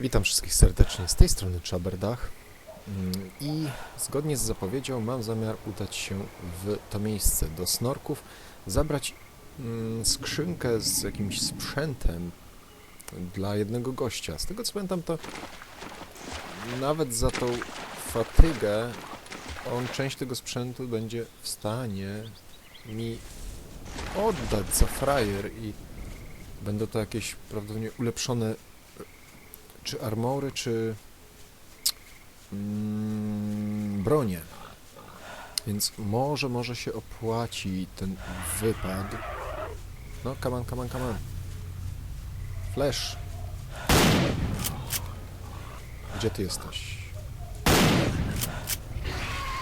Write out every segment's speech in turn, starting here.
Witam wszystkich serdecznie z tej strony Czaberdach Mm, i zgodnie z zapowiedzią mam zamiar udać się w to miejsce do snorków, zabrać mm, skrzynkę z jakimś sprzętem dla jednego gościa. Z tego co pamiętam to nawet za tą fatygę on część tego sprzętu będzie w stanie mi oddać za frajer i będą to jakieś prawdopodobnie ulepszone czy armory, czy mm, bronie. Więc może, może się opłaci ten wypad. No, come on, come on, come on. Flash. Gdzie ty jesteś?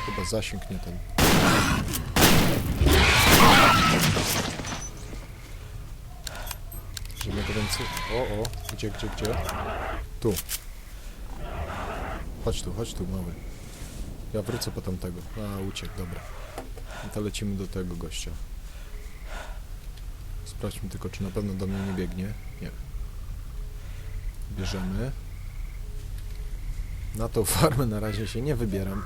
Chyba zasięg nie ten. Żadnego więcej. O, o, gdzie, gdzie, gdzie? Tu. Chodź tu, chodź tu, mały. Ja wrócę po tamtego. A, uciekł, dobra. No to lecimy do tego gościa. Sprawdźmy tylko, czy na pewno do mnie nie biegnie. Nie. Bierzemy. Na tą farmę na razie się nie wybieram.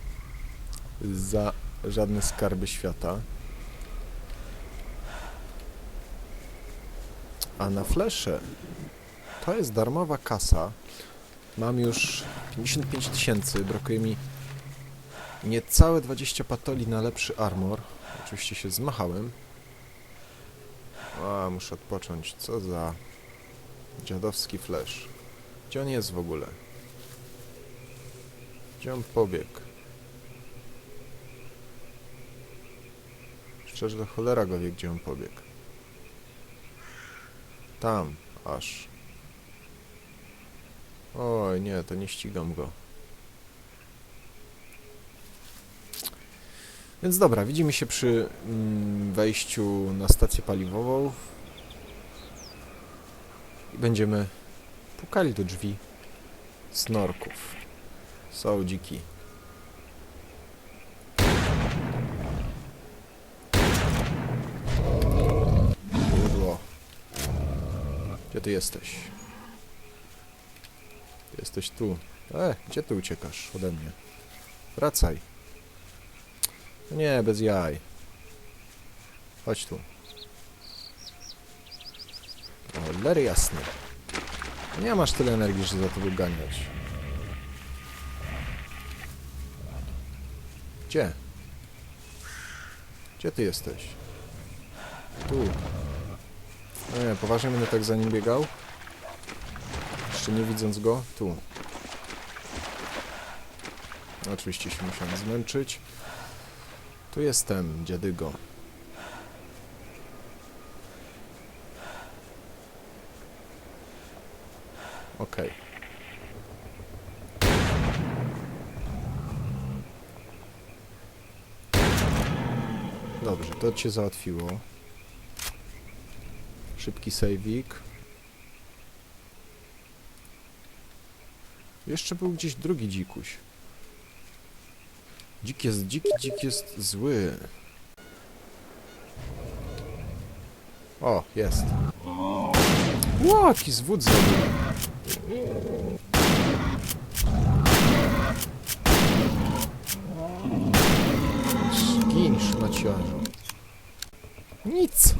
Za żadne skarby świata. A na flesze to jest darmowa kasa. Mam już 55 tysięcy, brakuje mi niecałe 20 patoli na lepszy armor. Oczywiście się zmachałem. A, muszę odpocząć. Co za dziadowski flash. Gdzie on jest w ogóle? Gdzie on pobiegł? Szczerze, cholera go wie, gdzie on pobiegł. Tam, aż. Oj, nie, to nie ścigam go. Więc dobra, widzimy się przy mm, wejściu na stację paliwową. I będziemy pukali do drzwi snorków. Są dziki. Gdzie ty jesteś? Jesteś tu. E, gdzie ty uciekasz ode mnie? Wracaj. Nie, bez jaj. Chodź tu. Lery jasny. Nie masz tyle energii, że za tobą ganiać. Gdzie? Gdzie ty jesteś? Tu. Nie, poważnie będę tak za nim biegał? Jeszcze nie widząc go? Tu. Oczywiście się musiałem zmęczyć. Tu jestem, dziadygo. Okej. Dobrze, to cię załatwiło. Szybki saveik. Jeszcze był gdzieś drugi dzikuś. Dzik jest dziki, dzik jest zły. O, jest. Ło, jaki zwód zrobił. Zgin, szmaciarzu. Nic.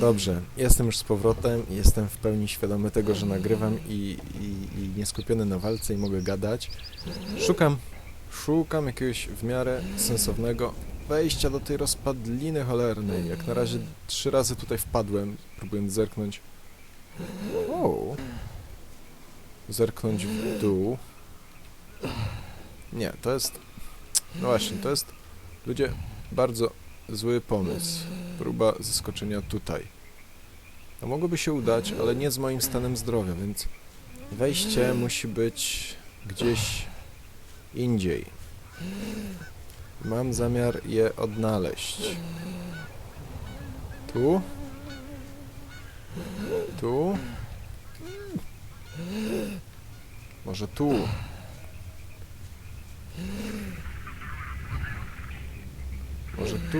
Dobrze, jestem już z powrotem, jestem w pełni świadomy tego, że nagrywam i, i, i nieskupiony na walce i mogę gadać. Szukam, szukam jakiegoś w miarę sensownego wejścia do tej rozpadliny cholernej. Jak na razie trzy razy tutaj wpadłem, próbując zerknąć Zerknąć w dół. Nie, to jest... No właśnie, to jest... Ludzie, bardzo zły pomysł. Próba zeskoczenia tutaj. To mogłoby się udać, ale nie z moim stanem zdrowia, więc wejście musi być gdzieś indziej. Mam zamiar je odnaleźć. Tu? Tu? Może tu? Może tu?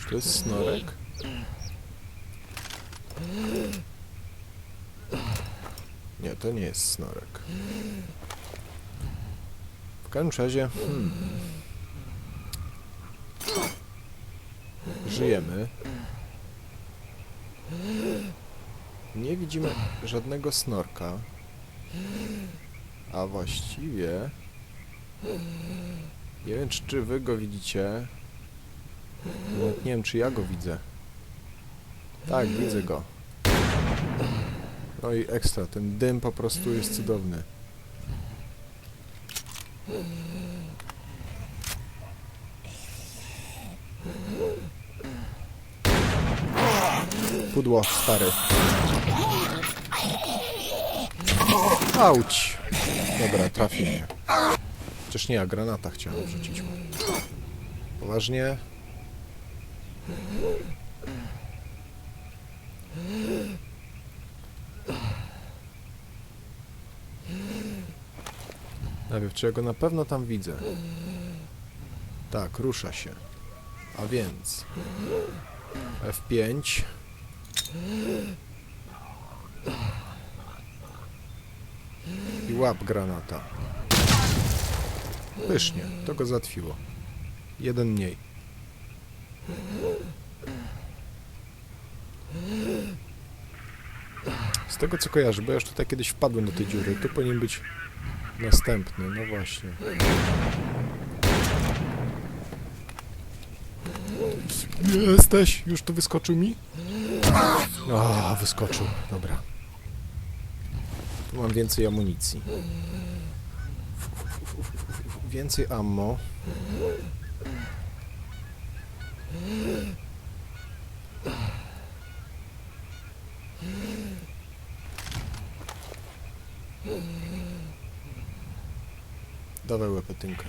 Czy to jest snorek? Nie, to nie jest snorek. W każdym razie... Hmm. Żyjemy. Nie widzimy żadnego snorka. A właściwie... Nie wiem, czy, wy go widzicie. Nie wiem, czy ja go widzę. Tak, widzę go. No i ekstra, ten dym po prostu jest cudowny. Pudło, stary. Auć! Dobra, trafi mnie. Chociaż nie, ja granata chciałem rzucić. Poważnie? Najpierw, czy ja go na pewno tam widzę? Tak, rusza się. A więc... F5. I łap granata. Pysznie, to go zatwiło. Jeden mniej. Z tego co kojarzę, bo ja już tutaj kiedyś wpadłem do tej dziury, tu powinien być następny, no właśnie. Jesteś! Już tu wyskoczył mi? A, wyskoczył, dobra. Mam więcej amunicji. Więcej ammo. Dawaj łepetynkę.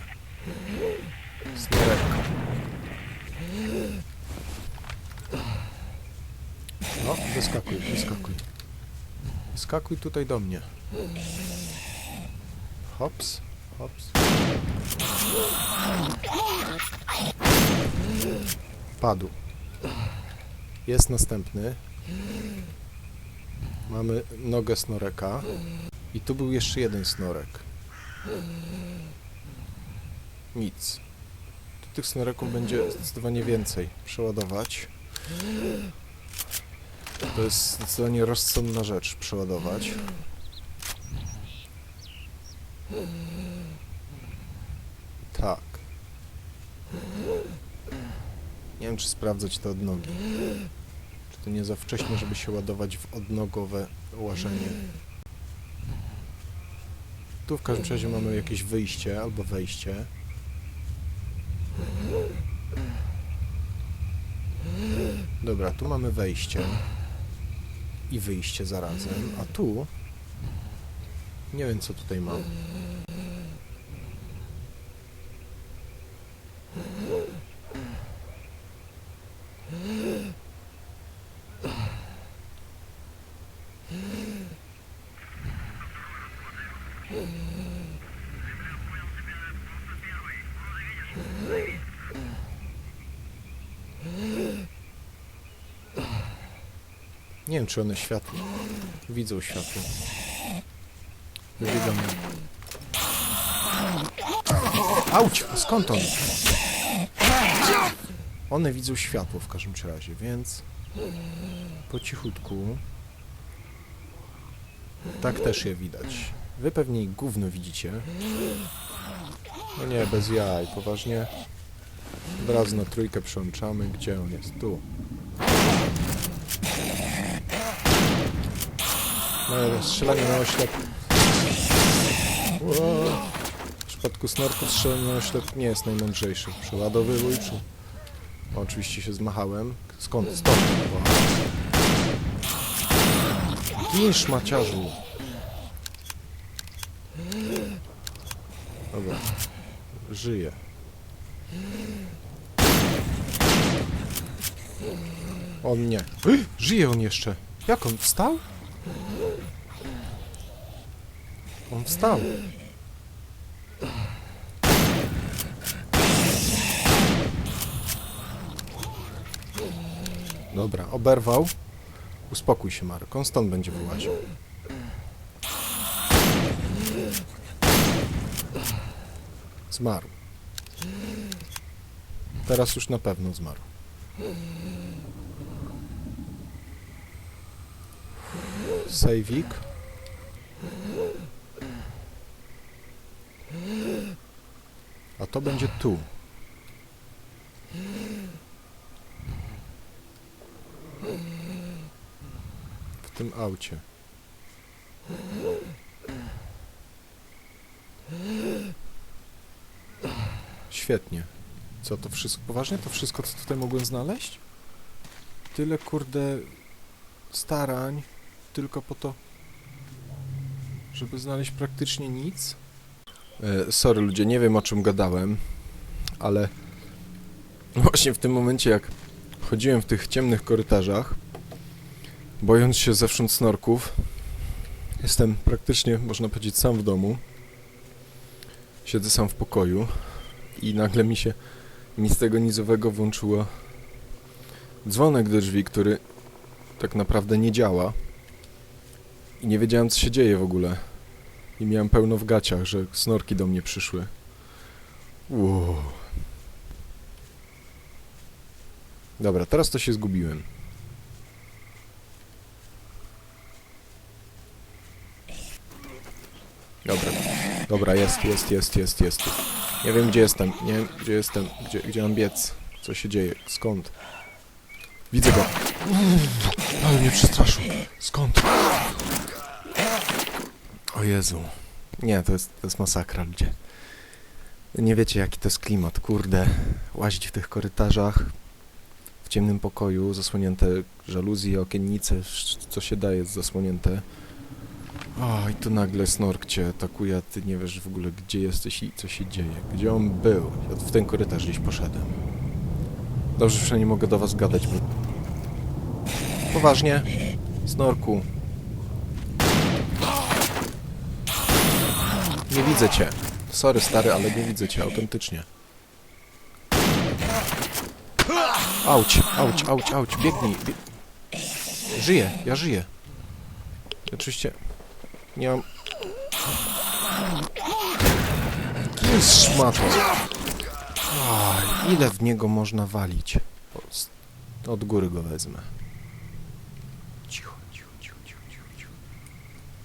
Snorek. No, wyskakuj, wyskakuj. Wyskakuj tutaj do mnie. Hops, hops. Padł. Jest następny. Mamy nogę snoreka. I tu był jeszcze jeden snorek. Nic. Tych snoreków będzie zdecydowanie więcej. Przeładować. To jest zdecydowanie rozsądna rzecz, przeładować. Tak. Nie wiem, czy sprawdzać to od nogi. Czy to nie za wcześnie, żeby się ładować w odnogowe łażenie. Tu w każdym razie mamy jakieś wyjście albo wejście. Dobra, tu mamy wejście i wyjście zarazem, a tu nie wiem co tutaj mam. Nie wiem, czy one światło. Widzą światło. Wybiegam. Auć! Skąd on? One widzą światło w każdym razie, więc po cichutku. Tak też je widać. Wy pewnie gówno widzicie. No nie, bez jaj, poważnie. Od razu na trójkę przełączamy. Gdzie on jest? Tu. No, strzelanie na oślep. Ło. W przypadku snorków strzelanie na oślep nie jest najmądrzejszy. Przeładowywuj, przy... Oczywiście się zmachałem. Skąd? Stąd. Gin szmaciarzu. Dobra. Żyje. On nie. Żyje on jeszcze. Jak on wstał? On wstał. Dobra, oberwał. Uspokój się, Marek. On stąd będzie wyłaził. Zmarł. Teraz już na pewno zmarł. Sejwik. A to będzie tu. W tym aucie. Świetnie. Co to wszystko? Poważnie to wszystko, co tutaj mogłem znaleźć? Tyle kurde starań tylko po to, żeby znaleźć praktycznie nic. E, sorry ludzie, nie wiem o czym gadałem, ale właśnie w tym momencie jak chodziłem w tych ciemnych korytarzach, bojąc się zewsząd snorków, jestem praktycznie, można powiedzieć, sam w domu. Siedzę sam w pokoju i nagle mi się nic z tego nizowego włączyło dzwonek do drzwi, który tak naprawdę nie działa. I nie wiedziałem, co się dzieje w ogóle. I miałem pełno w gaciach, że snorki do mnie przyszły. Wow. Dobra, teraz to się zgubiłem. Dobra, dobra, jest, jest, jest, jest, jest. Nie wiem, gdzie jestem, nie wiem, gdzie jestem, gdzie, gdzie mam biec, co się dzieje, skąd. Widzę go. Ale mnie przestraszył. Skąd? O Jezu. Nie, to jest, to jest masakra, ludzie. Nie wiecie, jaki to jest klimat, kurde. Łazić w tych korytarzach, w ciemnym pokoju, zasłonięte żaluzje, okiennice, co się daje zasłonięte. O, i tu nagle snork cię atakuje, a ty nie wiesz w ogóle, gdzie jesteś i co się dzieje. Gdzie on był? Ja w ten korytarz gdzieś poszedłem. Dobrze, że nie mogę do was gadać, bo... Poważnie? Snorku. Nie widzę cię. Sorry, stary, ale nie widzę cię autentycznie. Auć, auć, auć, auć, biegnij. Bie... Żyję, ja żyję. Oczywiście nie mam... Jest szmatą. Ile w niego można walić? Od góry go wezmę. Cicho, cicho. Cicho, cicho, cicho,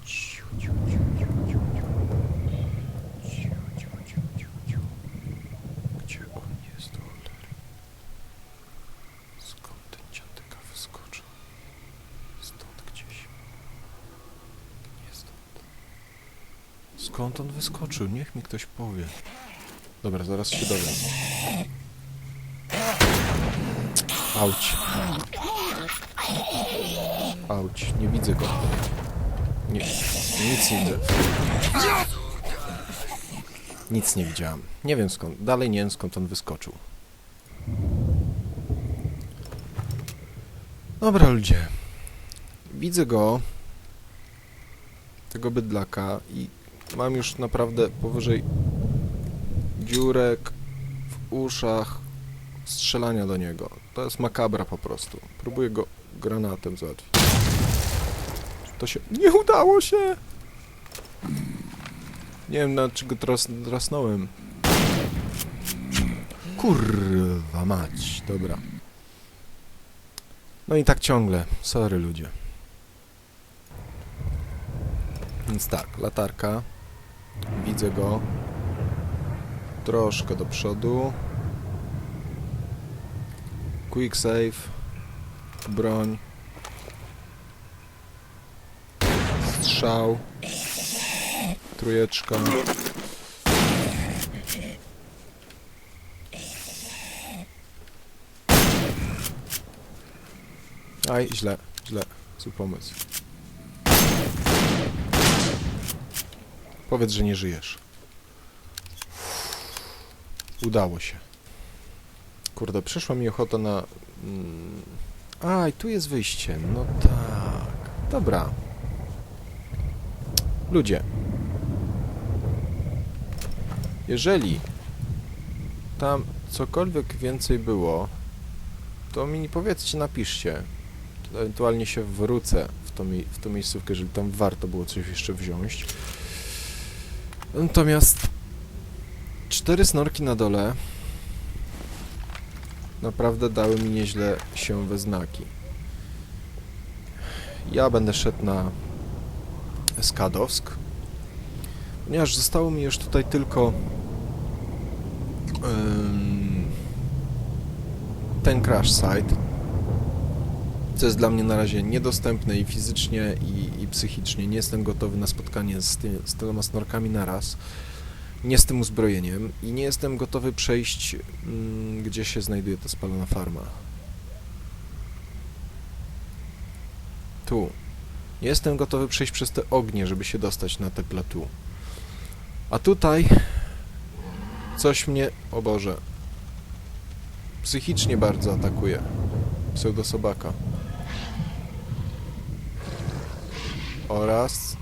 cicho, cicho, cicho. Cicho, cicho, cicho, cicho, cicho. Gdzie on jest, do cholery? Skąd ten dziadek wyskoczył? Stąd gdzieś. Nie stąd. Skąd on wyskoczył? Niech mi ktoś powie. Dobra, zaraz się dowiem. Auć. Auć, nie widzę go. Nie, nic nie widzę. Nic nie widziałem. Nie wiem skąd, dalej nie wiem skąd on wyskoczył. Dobra ludzie. Widzę go. Tego bydlaka i mam już naprawdę powyżej dziurek w uszach strzelania do niego. To jest makabra po prostu. Próbuję go granatem załatwić. To się... Nie udało się! Nie wiem, na czego tras, trasnąłem. Kurwa mać, dobra. No i tak ciągle, sorry ludzie. Więc tak, latarka. Widzę go. Troszkę do przodu. Quick save. Broń. Strzał. Trójeczka. Aj, źle, źle. Zły pomysł. Powiedz, że nie żyjesz. Udało się. Kurde, przyszła mi ochota na... Mm... A, i tu jest wyjście. No tak. Dobra. Ludzie. Jeżeli tam cokolwiek więcej było, to mi powiedzcie, napiszcie. Ewentualnie się wrócę w mi- w tą miejscówkę, jeżeli tam warto było coś jeszcze wziąć. Natomiast cztery snorki na dole naprawdę dały mi nieźle się we znaki. Ja będę szedł na Skadowsk, ponieważ zostało mi już tutaj tylko ten crash site, co jest dla mnie na razie niedostępne i fizycznie, i, i psychicznie. Nie jestem gotowy na spotkanie z, ty, z tyloma snorkami naraz. Nie z tym uzbrojeniem i nie jestem gotowy przejść, mm, gdzie się znajduje ta spalona farma. Tu. Nie jestem gotowy przejść przez te ognie, żeby się dostać na te plateau. A tutaj coś mnie, o Boże, psychicznie bardzo atakuje. Pseudosobaka. Oraz...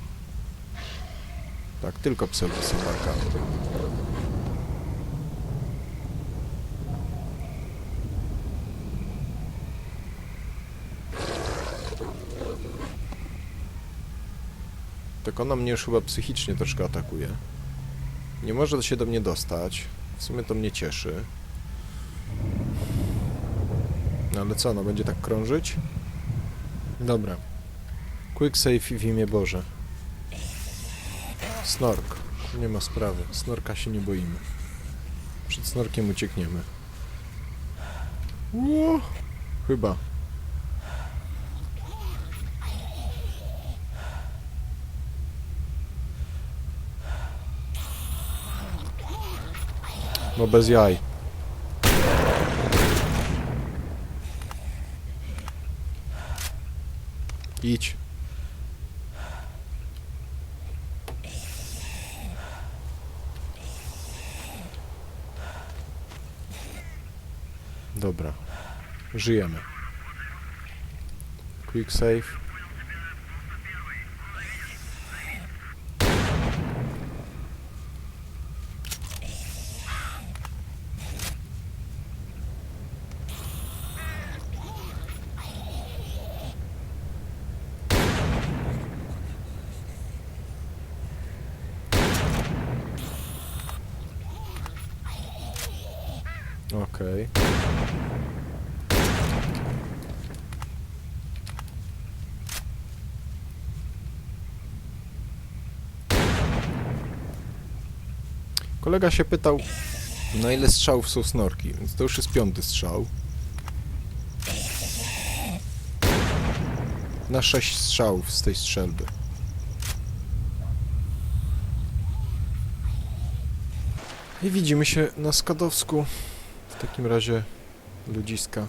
Tak, tylko pseudosobaka. Tak ona mnie już chyba psychicznie troszkę atakuje. Nie może się do mnie dostać. W sumie to mnie cieszy. No ale co, no będzie tak krążyć? Dobra. Quick save w imię Boże. Snork. Nie ma sprawy. Snorka się nie boimy. Przed snorkiem uciekniemy. Ło! Chyba. No bez jaj. Idź. Dobra. Żyjemy. Quick save. Okej. Kolega się pytał, na ile strzałów są snorki, więc to już jest piąty strzał. Na sześć strzałów z tej strzelby. I widzimy się na Skadowsku. W takim razie ludziska.